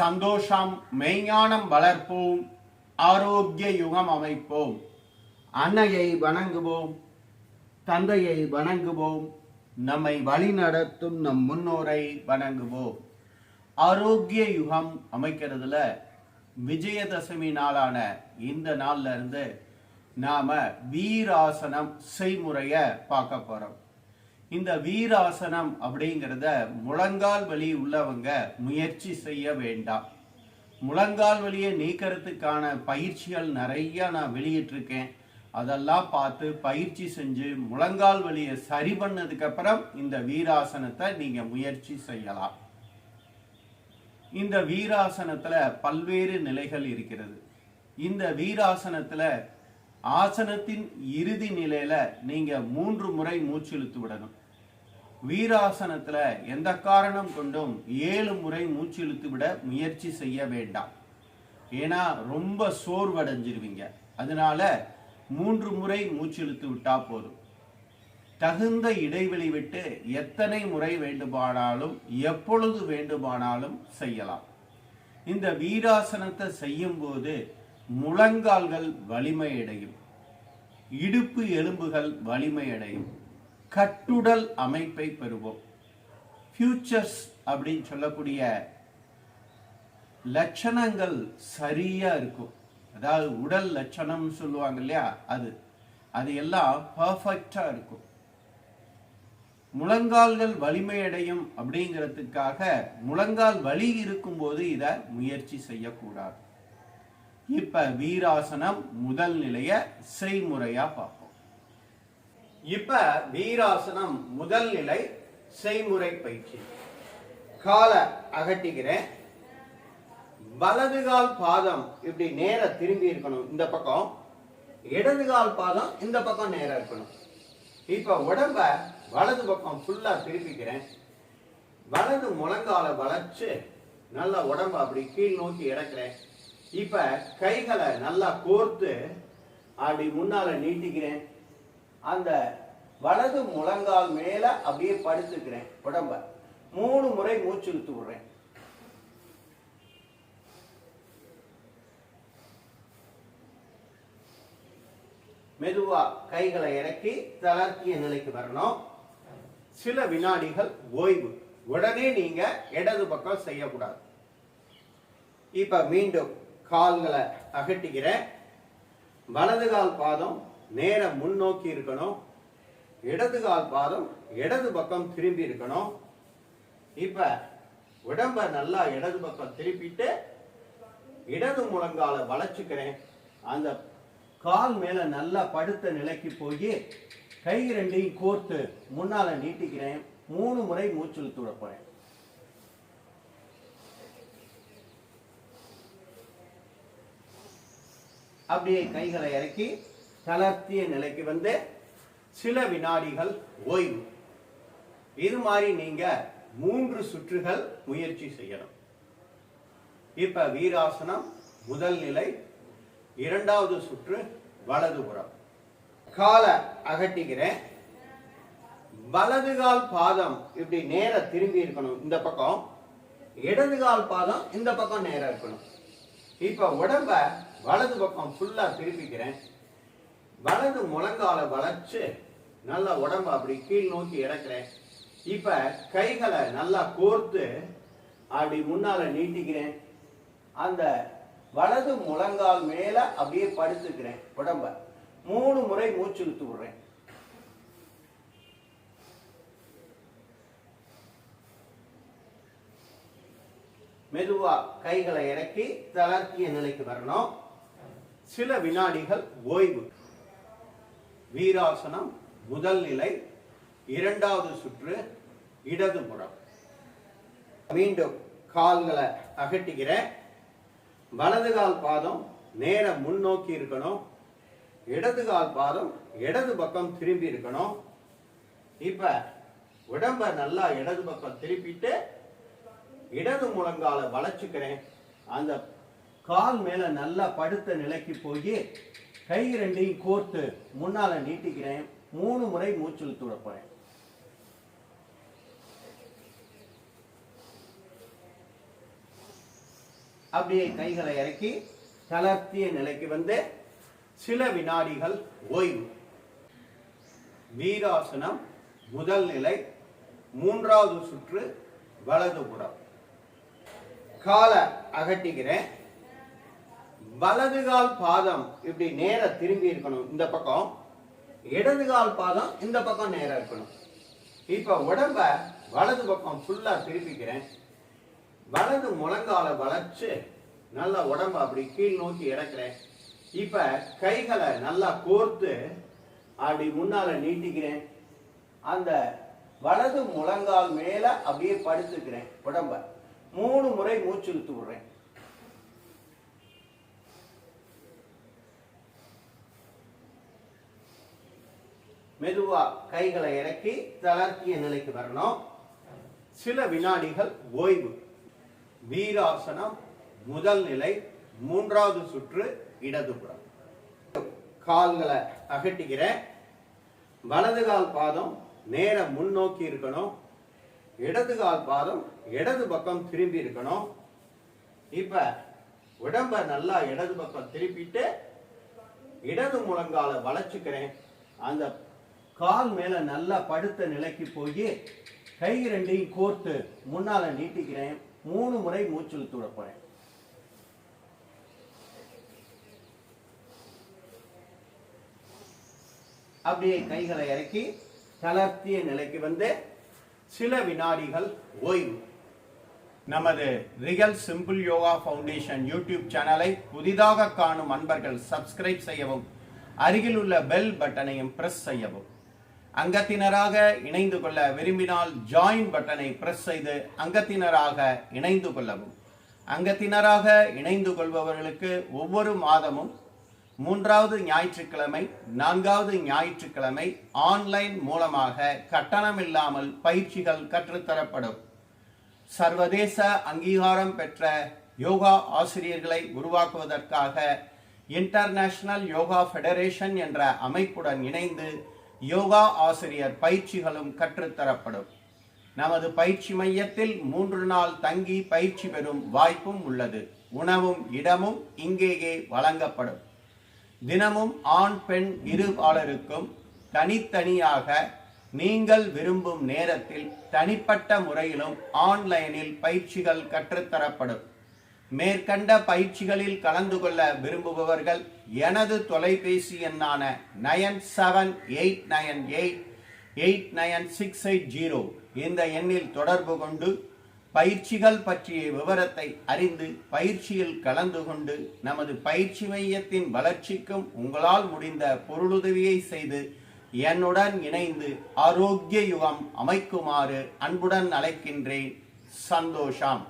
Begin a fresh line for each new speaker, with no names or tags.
சந்தோஷம் மெய்ஞானம் வளர்ப்போம் ஆரோக்கிய யுகம் அமைப்போம். அன்னையை வணங்குவோம் தந்தையை வணங்குவோம் நம்மை வழிநடத்தும் நம் முன்னோரை வணங்குவோம். ஆரோக்கிய யுகம் அமைக்கிறதுல விஜயதசமி நாளான இந்த நாள்ல இருந்து நாம வீராசனம் செய்முறைய பார்க்க போறோம். இந்த வீராசனம் அப்படிங்கிறத முழங்கால் வலி உள்ளவங்க முயற்சி செய்ய வேண்டாம். முழங்கால் வலியை நீக்கிறதுக்கான பயிற்சிகள் நிறைய நான் வெளியிட்டிருக்கேன். அதெல்லாம் பார்த்து பயிற்சி செஞ்சு முழங்கால் வலியை சரி பண்ணதுக்கப்புறம் இந்த வீராசனத்தை நீங்கள் முயற்சி செய்யலாம். இந்த வீராசனத்தில் பல்வேறு நிலைகள் இருக்கிறது. இந்த வீராசனத்தில் ஆசனத்தின் இறுதி நிலையில் நீங்கள் மூன்று முறை மூச்சு இழுத்து விடணும். வீராசனத்துல எந்த காரணம் கொண்டும் ஏழு முறை மூச்சு இழுத்து விட முயற்சி செய்ய வேண்டாம். ஏன்னா ரொம்ப சோர்வடைஞ்சிருவீங்க. அதனால மூன்று முறை மூச்சு இழுத்து விட்டா போதும். தகுந்த இடைவெளி விட்டு எத்தனை முறை வேண்டுமானாலும் எப்பொழுது வேண்டுமானாலும் செய்யலாம். இந்த வீராசனத்தை செய்யும் போது முழங்கால்கள் வலிமையடையும். இடுப்பு எலும்புகள் வலிமையடையும். கட்டுடல் அமைப்பை பெறுவோம். ஃபியூச்சர்ஸ் அப்படின்னு சொல்லக்கூடிய லட்சணங்கள் சரியா இருக்கும். அதாவது உடல் லட்சணம் சொல்லுவாங்க இல்லையா? அது. அது எல்லாம் பர்ஃபெக்டா இருக்கும். முழங்கால்கள் வலிமையடையும் அப்படிங்கிறதுக்காக முழங்கால் வலி இருக்கும்போது இதை முயற்சி செய்யக்கூடாது. இப்ப வீராசனம் முதல் நிலைய செய்முறையா பார்ப்போம். இப்ப வீராசனம் முதல் நிலை செய்முறை பயிற்சி. காலை அகட்டிக்கிறேன் வலது கால் பாதம் இப்படி நேர திரும்பி இருக்கணும் இந்த பக்கம். இடது கால் பாதம் இந்த பக்கம் நேரா இருக்கணும். இப்ப உடம்ப வலது பக்கம் ஃபுல்லா திருப்பிக்கிறேன். வலது முழங்கால வளைச்சு நல்லா உடம்ப அப்படி கீழ் நோக்கி இறக்குறேன். இப்ப கைகளை நல்லா கோர்த்து அப்படி முன்னால நீட்டிக்கிறேன். அந்த வலது முழங்கால் மேல அப்படியே படுத்துக்கிறேன் உடம்ப. மூணு முறை மூச்சு இழுத்து விடுறேன். மெதுவா கைகளை இறக்கி தளர்த்திய நிலைக்கு வரணும். சில வினாடிகள் ஓய்வு. உடனே நீங்க இடது பக்கம் செய்யக்கூடாது. இப்ப மீண்டும் கால்களை அகட்டிக்கிறேன் வலது கால் பாதம் நேர முன்னோக்கி இருக்கணும். இடது கால் பாதம் இடது பக்கம் திரும்பி இருக்கணும். இப்ப உடம்ப நல்லா இடது பக்கம் திருப்பிட்டு இடது முழங்கால வளைச்சுக்கிறேன். அந்த கால் மேல நல்லா படுத்த நிலைக்கு போய் கை ரெண்டையும் கோர்த்து முன்னால நீட்டிக்கிறேன். மூணு முறை மூச்சு இழுத்து போறேன். அப்படியே கைகளை இறக்கி தளர்த்திய நிலைக்கு வந்து சில வினாடிகள் ஓய்வு. இது மாதிரி நீங்க மூன்று சுற்றுகள் முயற்சி செய்யணும். இப்ப வீராசனம் முதல் நிலை இரண்டாவது சுற்று வலதுபுறம் காலை அகட்டிக்கிறேன். வலது கால் பாதம் இப்படி நேர திரும்பி இருக்கணும் இந்த பக்கம். இடது கால் பாதம் இந்த பக்கம் நேரம் இருக்கணும். இப்ப உடம்ப வலது பக்கம் ஃபுல்லா திருப்பிக்கிறேன். வலது முழங்கால வளைச்சு நல்லா உடம்ப அப்படி கீழ் நோக்கி இறக்குறேன். இப்ப கைகளை நல்லா கோர்த்து அப்படி முன்னால நீட்டிக்கிறேன். அந்த வலது முழங்கால் மேல அப்படியே படுத்துக்கிறேன் உடம்ப. மூணு முறை மூச்சு இழுத்து விடுறேன். மெதுவா கைகளை இறக்கி தளர்த்திய நிலைக்கு வரணும். சில வினாடிகள் ஓய்வு. வீராசனம் முதல் நிலை இரண்டாவது சுற்று இடதுபுறம் மீண்டும் கால்களை அகட்டிக்கிறேன் வலது கால் பாதம் நேர முன்னோக்கி இருக்கணும். இடது கால் பாதம் இடது பக்கம் திரும்பி இருக்கணும். இப்ப உடம்ப நல்லா இடது பக்கம் திருப்பிட்டு இடது முழங்கால வளைச்சுக்கிறேன். அந்த கால் மேல நல்லா படுத்த நிலைக்கு போய் கை ரெண்டையும் கோர்த்து முன்னால நீட்டிக்கிறேன். மூணு முறை மூச்சில் துடப்பேன் அப்படியே கைகளை இறக்கி தளர்த்திய நிலைக்கு வந்து சில வினாடிகள் ஓய்வு. வீராசனம் முதல் நிலை மூன்றாவது சுற்று வலதுபுறம் காலை அகட்டிக்கிறேன் வலது கால் பாதம் இப்படி நேர திரும்பி இருக்கணும் இந்த பக்கம். இடது கால் பாதம் இந்த பக்கம் நேரா இருக்கணும். இப்ப உடம்ப வலது பக்கம் ஃபுல்லா திருப்பிக்கிறேன். வலது முழங்கால வளைச்சு நல்லா உடம்ப அப்படி கீழ் நோக்கி இறக்குறேன். இப்ப கைகளை நல்லா கோர்த்து அப்படி முன்னால நீட்டிக்கிறேன். அந்த வலது முழங்கால் மேல அப்படியே படுத்துக்கிறேன் உடம்ப. மூணு முறை மூச்சு இழுத்து விடுறேன். மெதுவா கைகளை இறக்கி தளர்த்திய நிலைக்கு வரணும். சில வினாடிகள் ஓய்வு. வீராசனம் முதல் நிலை மூன்றாவது சுற்று இடதுபுறம் கால்களை அகட்டிக்கிறேன் வலது கால் பாதம் நேர முன்னோக்கி இருக்கணும். இடது கால் பாதம் இடது பக்கம் திரும்பி இருக்கணும். இப்ப உடம்ப நல்லா இடது பக்கம் திருப்பிட்டு இடது முழங்கால வளைச்சுக்கிறேன். அந்த கால் மேல நல்லா படுத்த நிலைக்கு போய் கை ரெண்டையும் கோர்த்து முன்னால நீட்டிக்கிறேன். மூணு முறை மூச்சில் தூட போறேன். அப்படியே கைகளை இறக்கி தளர்த்திய நிலைக்கு வந்து சில வினாடிகள் ஓய்வு. நமது real simple yoga foundation YouTube சேனலை புதிதாக காணும் அன்பர்கள் சப்ஸ்கிரைப் செய்யவும் அருகில் உள்ள பெல் பட்டனையும் பிரஸ் செய்யவும். அங்கத்தினராக இணைந்து கொள்ள விரும்பினால் ஜாயின் பட்டனை பிரஸ் செய்து அங்கத்தினராக இணைந்து கொள்ளவும். அங்கத்தினராக இணைந்து கொள்பவர்களுக்கு ஒவ்வொரு மாதமும் மூன்றாவது ஞாயிற்றுக்கிழமை நான்காவது ஞாயிற்றுக்கிழமை ஆன்லைன் மூலமாக கட்டணமில்லாமல் பயிற்சிகள் கற்றுத்தரப்படும். சர்வதேச அங்கீகாரம் பெற்ற யோகா ஆசிரியர்களை உருவாக்குவதற்காக இன்டர்நேஷனல் யோகா ஃபெடரேஷன் என்ற அமைப்புடன் இணைந்து யோகா ஆசிரியர் பயிற்சிகளும் கற்றுத்தரப்படும் நமது பயிற்சி மையத்தில் மூன்று நாள் தங்கி பயிற்சி பெறும் வாய்ப்பும் உள்ளது. உணவும் இடமும் இங்கேயே வழங்கப்படும். தினமும் ஆண் பெண் இருபாளருக்கும் தனித்தனியாக நீங்கள் விரும்பும் நேரத்தில் தனிப்பட்ட முறையிலும் ஆன்லைனில் பயிற்சிகள் கற்றுத்தரப்படும் மேற்கண்ட பயிற்சிகளில் கலந்து கொள்ள விரும்புபவர்கள் எனது தொலைபேசி எண்ணான nine seven eight nine eight eight nine six eight zero இந்த எண்ணில் தொடர்பு கொண்டு பயிற்சிகள் பற்றிய விவரத்தை அறிந்து பயிற்சியில் கலந்து கொண்டு நமது பயிற்சி மையத்தின் வளர்ச்சிக்கும் உங்களால் முடிந்த பொருளுதவியை செய்து என்னுடன் இணைந்து ஆரோக்கிய யுகம் அமைக்குமாறு அன்புடன் அழைக்கின்றேன். சந்தோஷம்.